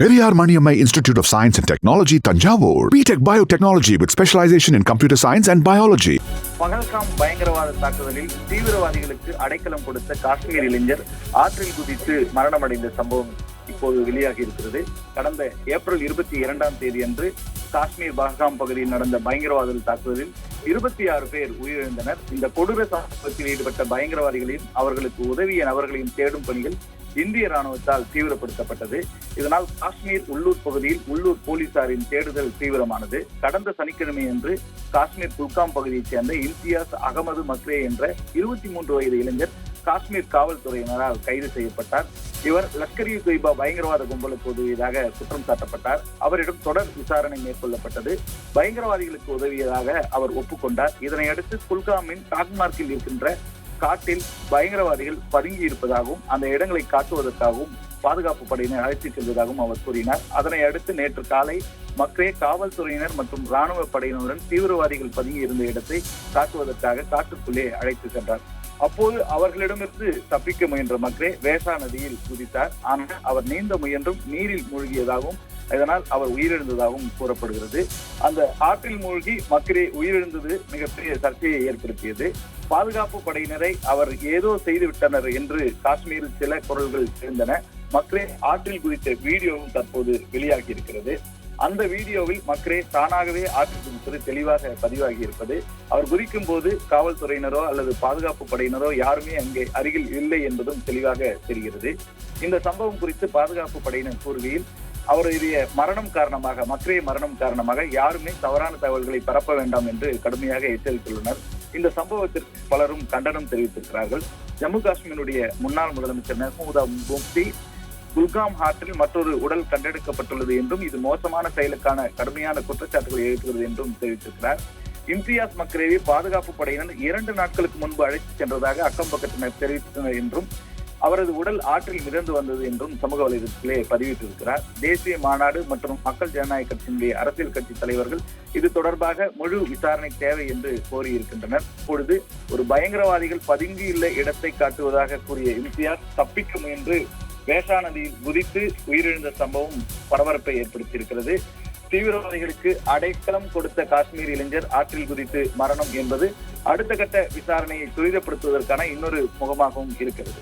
Periyar Maniammai institute of science and technology Thanjavur B Tech biotechnology with specialisation in computer science and biology Pahalgam பயங்கரவாத தாக்குதலில் தீவிரவாதிகளுக்கு அடைக்கலம் கொடுத்த காஷ்மீர் இளைஞர் ஆற்றில் குதித்து மரணமடைந்த சம்பவம் இப்போது வெளியாகி இருக்கிறது கடந்த ஏப்ரல் இருபத்தி இரண்டாம் தேதி அன்று காஷ்மீர் பகல்காம் பகுதியில் நடந்த பயங்கரவாத தாக்குதலில் இருபத்தி ஆறு பேர் உயிரிழந்தனர். இந்த கொடூர சம்பவத்தில் ஈடுபட்ட பயங்கரவாதிகளையும் அவர்களுக்கு உதவிய நபர்களையும் தேடும் பணிகள் இந்திய ராணுவத்தால் தீவிரப்படுத்தப்பட்டது. இதனால் காஷ்மீர் உள்ளூர் பகுதியில் உள்ளூர் போலீசாரின் தேடுதல் தீவிரமானது. கடந்த சனிக்கிழமை அன்று காஷ்மீர் குல்காம் பகுதியைச் சேர்ந்த இம்தியாஸ் அகமது மக்ரே என்ற இருபத்தி மூன்று வயது இளைஞர் காஷ்மீர் காவல்துறையினரால் கைது செய்யப்பட்டார். இவர் லஷ்கர் இ தொய்பா பயங்கரவாத கும்பலுக்கு உதவியதாக குற்றம் சாட்டப்பட்டார். அவரிடம் தொடர் விசாரணை மேற்கொள்ளப்பட்டது. பயங்கரவாதிகளுக்கு உதவியதாக அவர் ஒப்புக்கொண்டார். இதனையடுத்து குல்காமின் டாக்மார்க்கில் இருக்கின்ற காட்டில் பயங்கரவாதிகள் பதுங்கி இருப்பதாகவும் அந்த இடங்களை காட்டுவதற்காகவும் பாதுகாப்பு படையினர் அழைத்துச் செல்வதாகவும் அவர் கூறினார். அதனை அடுத்து நேற்று காலை மக்களே காவல்துறையினர் மற்றும் ராணுவ படையினருடன் தீவிரவாதிகள் பதுங்கி இருந்த இடத்தை காட்டுவதற்காக காட்டுக்குள்ளே அழைத்து சென்றார். அப்போது அவர்களிடமிருந்து தப்பிக்க முயன்ற மக்களே வேசா நதியில் குதித்தார். ஆனால் அவர் நீந்த முயன்றும் நீரில் மூழ்கியதாகவும் இதனால் அவர் உயிரிழந்ததாகவும் கூறப்படுகிறது. அந்த ஆற்றில் மூழ்கி மக்களே உயிரிழந்தது மிகப்பெரிய சர்ச்சையை ஏற்படுத்தியது. பாதுகாப்பு படையினரை அவர் ஏதோ செய்து விட்டனர் என்று காஷ்மீரில் சில குரல்கள் இருந்தன மக்களே ஆற்றில் குதித்த வீடியோவும் தற்போது வெளியாகி இருக்கிறது அந்த வீடியோவில் மக்ரே தானாகவே ஆற்றில் குதிப்பது தெளிவாக பதிவாகி இருப்பது அவர் குதிக்கும் போது காவல்துறையினரோ அல்லது பாதுகாப்பு படையினரோ யாருமே அங்கே அருகில் இல்லை என்பதும் தெளிவாக தெரிகிறது. இந்த சம்பவம் குறித்து பாதுகாப்பு படையினர் கூறுகையில் அவருடைய மரணம் காரணமாக மக்களுடைய மரணம் காரணமாக யாருமே தவறான தகவல்களை பரப்ப வேண்டாம் என்று கடுமையாக எச்சரித்துள்ளனர். இந்த சம்பவத்திற்கு பலரும் கண்டனம் தெரிவித்திருக்கிறார்கள். ஜம்மு காஷ்மீருடைய முன்னாள் முதலமைச்சர் மெஹமூதா முப்தி குல்காம் ஆற்றில் மற்றொரு உடல் கண்டெடுக்கப்பட்டுள்ளது என்றும் இது மோசமான செயலுக்கான கடுமையான குற்றச்சாட்டுகளை எழுப்புகிறது என்றும் தெரிவித்திருக்கிறார். இம்தியாஸ் மக்ரேவை பாதுகாப்பு படையினர் இரண்டு நாட்களுக்கு முன்பு அழைத்துச் சென்றதாக அக்கம் பக்கத்தினர் தெரிவித்தனர் என்றும் அவரது உடல் ஆற்றில் மிதந்து வந்தது என்றும் சமூக வலைதளத்திலே பதிவிட்டிருக்கிறார். தேசிய மாநாடு மற்றும் மக்கள் ஜனநாயக கட்சியினுடைய அரசியல் கட்சி தலைவர்கள் இது தொடர்பாக முழு விசாரணை தேவை என்று கோரியிருக்கின்றனர். இப்பொழுது ஒரு பயங்கரவாதிகள் பதுங்கியுள்ள இடத்தை காட்டுவதாக கூறிய இம்தியாஸ் தப்பிக்க முயன்று வேஷாநதியில் குதித்து உயிரிழந்த சம்பவம் பரபரப்பை ஏற்படுத்தியிருக்கிறது. தீவிரவாதிகளுக்கு அடைக்கலம் கொடுத்த காஷ்மீர் இளைஞர் ஆற்றில் குதித்து மரணம் என்பது அடுத்த கட்ட விசாரணையை துரிதப்படுத்துவதற்கான இன்னொரு முகமாகவும் இருக்கிறது.